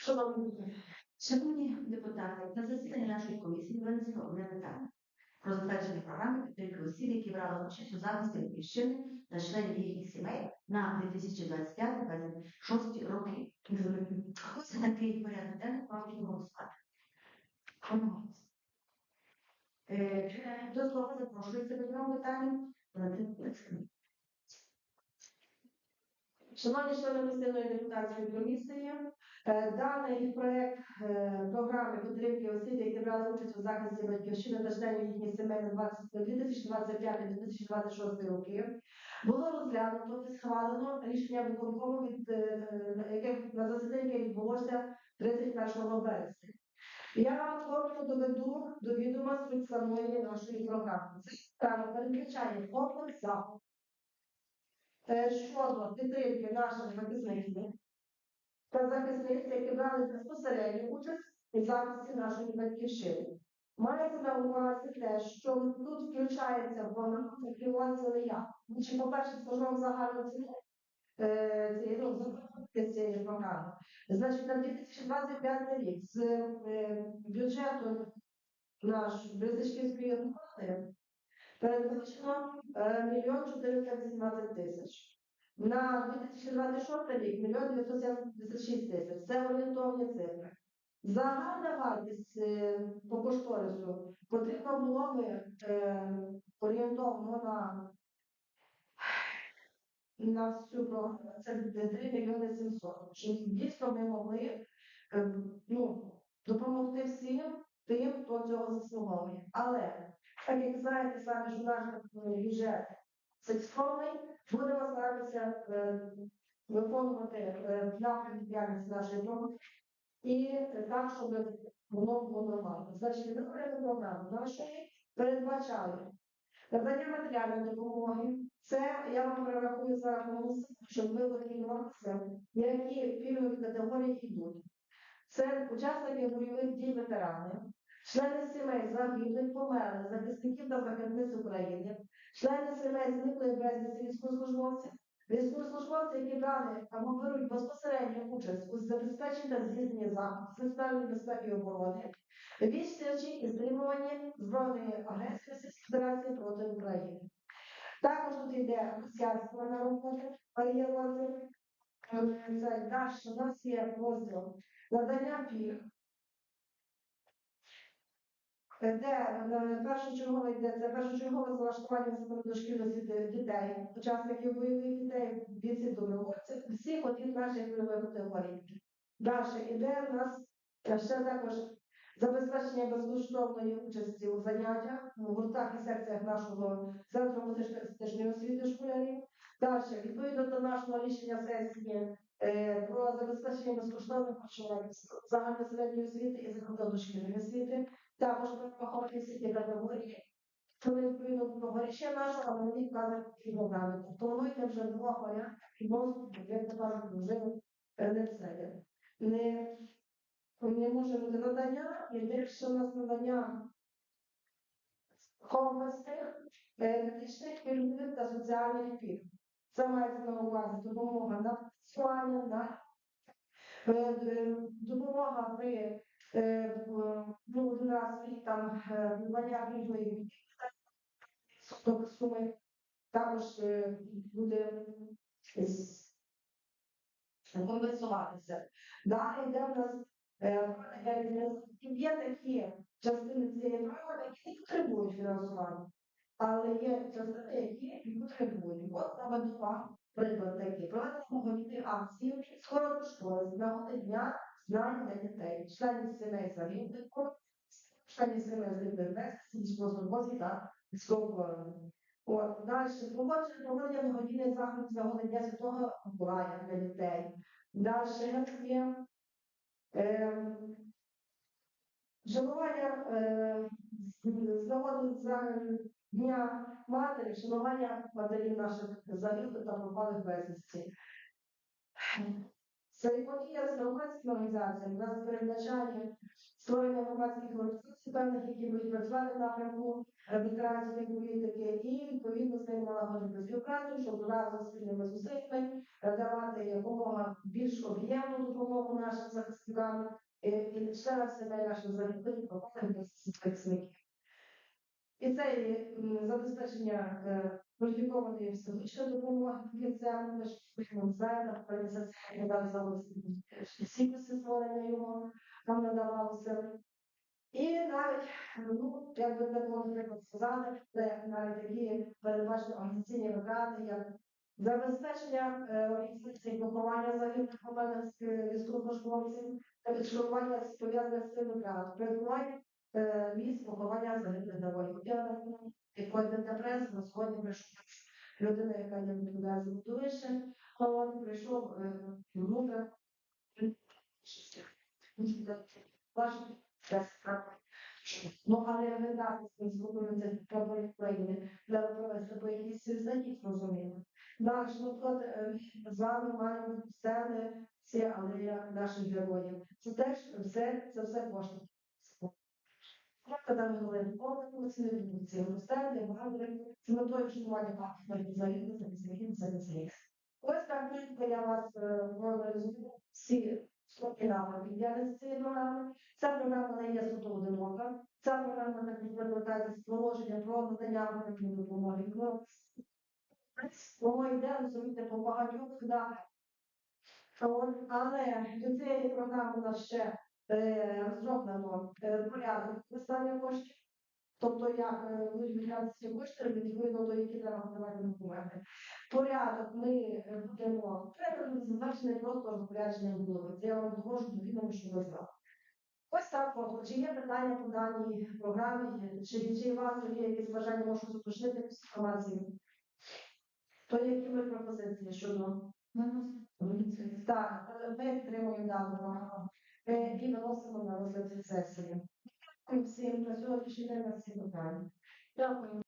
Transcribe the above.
Шановні шановні депутати, на засіданні нашої комісії винесено одне питання про затвердження програми підтримки осіб, які брали участь у захисті батьківщини та членів їхніх сімей на 2025-2026 роки. Ось такий порядок денний прошу голосувати. Е, До слова запрошується по цьому питанню Валентин Олександрович. Шановні члени постійної депутатської комісії, е, даний проект е, програми підтримки осіб, які брали участь у захисті батьківщини та членів їхніх сімей на 2025-2026 роки, було розглянуто і схвалено рішення виконкому, від, е, яке на засіданні відбулося 31 березня. Я вам коротко доведу до відома суть самої нашої програми. Програма передбачає комплекс заходів щодо підтримки наших захисників та захисниць, які брали безпосередню участь у захисті нашої батьківщини. Мається на увазі те, що тут включається вона це я. Чи, по-перше, скажу вам загальну ціну е, ну, цієї програми. Значить, на 2025 рік з е, бюджету наш Березичківської громади передбачено мільйон 418 тисяч. На 2026 рік мільйон 976 тисяч. Це орієнтовні цифри. Загальна вартість е, по кошторису потрібно було би е, орієнтовно на, на всю програму. Це 3 мільйони 700. Щоб дійсно ми могли е, ну, допомогти всім тим, хто цього заслуговує. Але так як знаєте самі, що наш е, бюджет сексуальний, будемо старатися е, виконувати е, напрямки діяльності нашої програми і так, щоб воно було нормально. Значить, відповідно програму нашої передбачає надання матеріальної допомоги. Це я вам перерахую зараз голоси, щоб ви орієнтувалися, які пільгові категорії йдуть. Це учасники бойових дій ветерани, члени сімей загиблих, померлих, захисників та захисниць України, члени сімей зниклих безвісті військовослужбовців, військовослужбовці, які брали або беруть безпосередню участь у забезпеченні та здійсненні заходів національної безпеки і оборони, відсічі і стримуванні збройної агресії Російської Федерації проти України. Також тут йде росіянська на переєднувати. Це далі у нас є розділ надання пільг, де е, першочергове йде це першочергове залаштування дошкільної освіти дітей, учасників бойових дітей, бійців добровольців, всіх одних наших вільових категорій. Далі іде у нас е, ще також забезпечення безкоштовної участі у заняттях у гуртах і секціях нашого центру музично-естетичної освіти школярів. Далі, відповідно до нашого рішення сесії е, про забезпечення безкоштовних загальної середньої освіти і закладу освіти, також проходять всі ті категорії. Це відповідно до того рішення нашого, але мені вказують ці програми. Тобто плануйте вже два варіанти, і можуть, як тепер вже не це. Не, не може бути надання, і більше у нас надання комплексних, е, медичних пільгових та соціальних пільг. Це мається на увазі допомога на працювання, на е, е, допомога при е, в- ну, раз в рік там е, надання пільгової тобто суми також е, буде компенсуватися. Далі йде в нас е, е, є такі частини цієї програми, які не потребують фінансування. Але є частини, які і потребують. От саме два приклад такий. Проведення благодійних акцій скоро до школи з дня знань для дітей, членів сімей загиблих, членів сімей загиблих безвісті, військовослужбовців та військовополонених. От, далі, проводження проведення благодійних заходів з нагоди Дня Святого Миколая для дітей. Далі є е, Шанування е, з- з нагоди за Дня матері, шанування матерів наших загиблих та пропалих безвісті. Церемонія з громадськими організаціями нас передбачає створення громадських організацій певних, які будуть працювати в напрямку е, ветеранської політики, і відповідно з ними налагодити співпрацю, щоб разом спільними зусиллями е, давати якомога більш об'єм воєнну допомогу нашим захисникам і, і членам сімей наших загиблих пропаданих захисників. І це і забезпечення е, кваліфікованої психологічної допомоги кінцям, ми ж ми знаємо, організація надали заводити всі створення його нам надавалося. І навіть, ну, як би це було наприклад сказати, це навіть такі передбачені організаційні витрати, як забезпечення е, організації поховання загиблих померлих військовослужбовців та відшкодування пов'язаних з цим витрат, перебування е, місць поховання загиблих героїв. Я напевно, якої прес на сьогодні прийшов людина, яка не відповідає за будовище, от прийшов е, внутрі. Бачите, це справа. Ну, але видати з зробити прапори України, треба провести по якісь захід, розуміємо. Далі, ну, от, е, з вами маємо сцени, всі алея наших героїв. Це теж все, це все кошти. Правда, там говорили, повністю не відбудеться. Стенди, багато з метою вшанування пам'ятних загиблих захисників це не Ось так швидко я вас розумію всі строки напрямки діяльності цієї програми. Ця програма не є суто одинока. Ця програма так викладається з положення про надання громадянської допомоги. Мова йде, розумієте, по багатьох датах. Але до цієї програми у нас ще е, розроблено е, порядок використання коштів. Тобто, як е, будуть виділятися ці кошти, відповідно до які треба подавати документи. Порядок ми е, будемо треба зазначений просто розпорядження голови. Це я вам довожу до відомо, що ви знали. Ось так, от. чи є питання по даній програмі, чи, чи у вас є якісь бажання, можу уточнити якусь інформацію? То які ви пропозиції щодо? Так, ми підтримуємо дану програму Е, і виносимо на розгляд сесії. Дякую всім на сьогоднішній день на всі питання. Дякую.